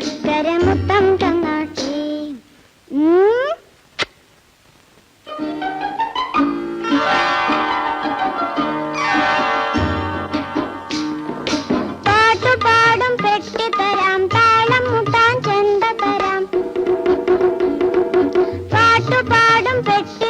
ചക്കര മുത്തം കണ്ണാട്ടി പാട്ടുപാടും പെട്ടിത്തരാം താളം മുട്ടാൻ ചെണ്ട തരാം. പാട്ടുപാടും പെട്ടി